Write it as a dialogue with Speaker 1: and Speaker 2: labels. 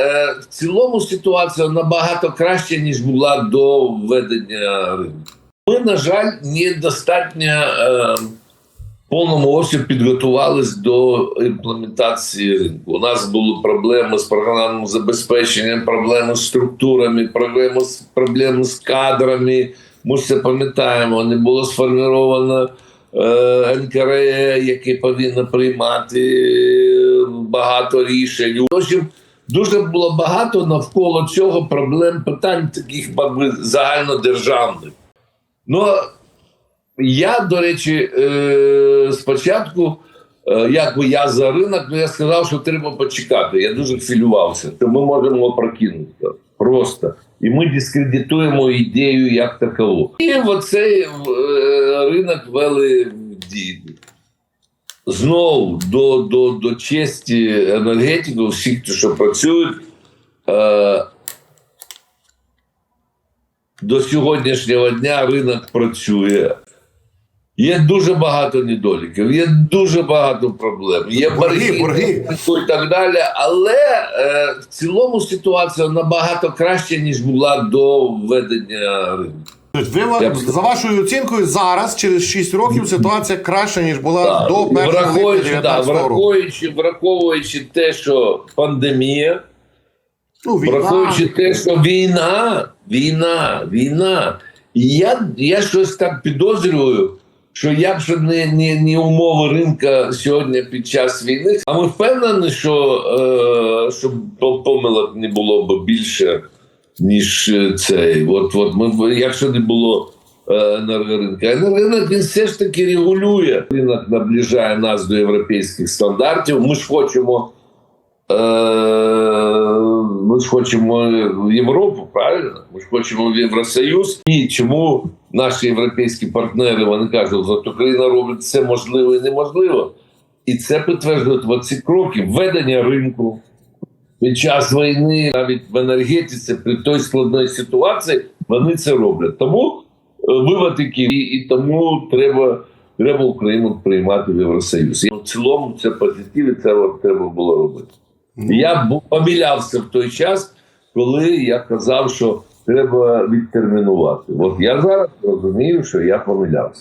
Speaker 1: е, в цілому ситуація набагато краще, ніж була до введення ринку. Ми, на жаль, недостатньо е, в повному обсязі підготувались до імплементації ринку. У нас були проблеми з програмним забезпеченням, проблеми з структурами, проблеми з, проблеми з кадрами. Ми ж пам'ятаємо, не було сформовано е, НКРЕ, яке повинно приймати багато рішень. Дуже було багато навколо цього проблем, питань таких мабуть, загальнодержавних. Ну, я, до речі, е, спочатку, е, як би я за ринок, ну я сказав, що треба почекати. Я дуже хвилювався, то ми можемо опрокинути просто. І ми дискредитуємо ідею як такову. І оцей е, ринок ввели в дію. Знову до, до, до честі енергетиків, всіх, що працюють. Е, до сьогоднішнього дня ринок працює. Є дуже багато недоліків, є дуже багато проблем. Є
Speaker 2: Борги,
Speaker 1: борги,
Speaker 2: борги.
Speaker 1: і так далі. Але е, в цілому ситуація набагато краще, ніж була до введення ринку.
Speaker 2: Тобто ви
Speaker 1: Я б-
Speaker 2: за вашою оцінкою зараз, через 6 років, ситуація краща, ніж була до 1 липня
Speaker 1: враховуючи, да,
Speaker 2: 2019 року.
Speaker 1: враховуючи, враховуючи те, що пандемія,
Speaker 2: Ну, війна.
Speaker 1: Враховуючи те, що війна, війна, війна. І я, я щось так підозрюю, що як же не, не, не умови ринка сьогодні під час війни, а ми впевнені, що, е, що по- помилок не було б більше, ніж е, цей. От, от ми, якщо не було е, енергоринка. Енергоринок він все ж таки регулює. Ринок наближає нас до європейських стандартів. Ми ж хочемо. Е, ми ж хочемо в Європу, правильно? Ми ж хочемо в Євросоюз. І чому наші європейські партнери вони кажуть, що Україна робить все можливе і неможливо. І це підтверджують оці кроки введення ринку під час війни, навіть в енергетиці, при той складної ситуації, вони це роблять. Тому е, вивод такий, і, і тому треба, треба Україну приймати в Євросоюз. І в цілому це позитив, і це треба було робити. Я бу- помилявся в той час, коли я казав, що треба відтермінувати. От я зараз розумію, що я помилявся.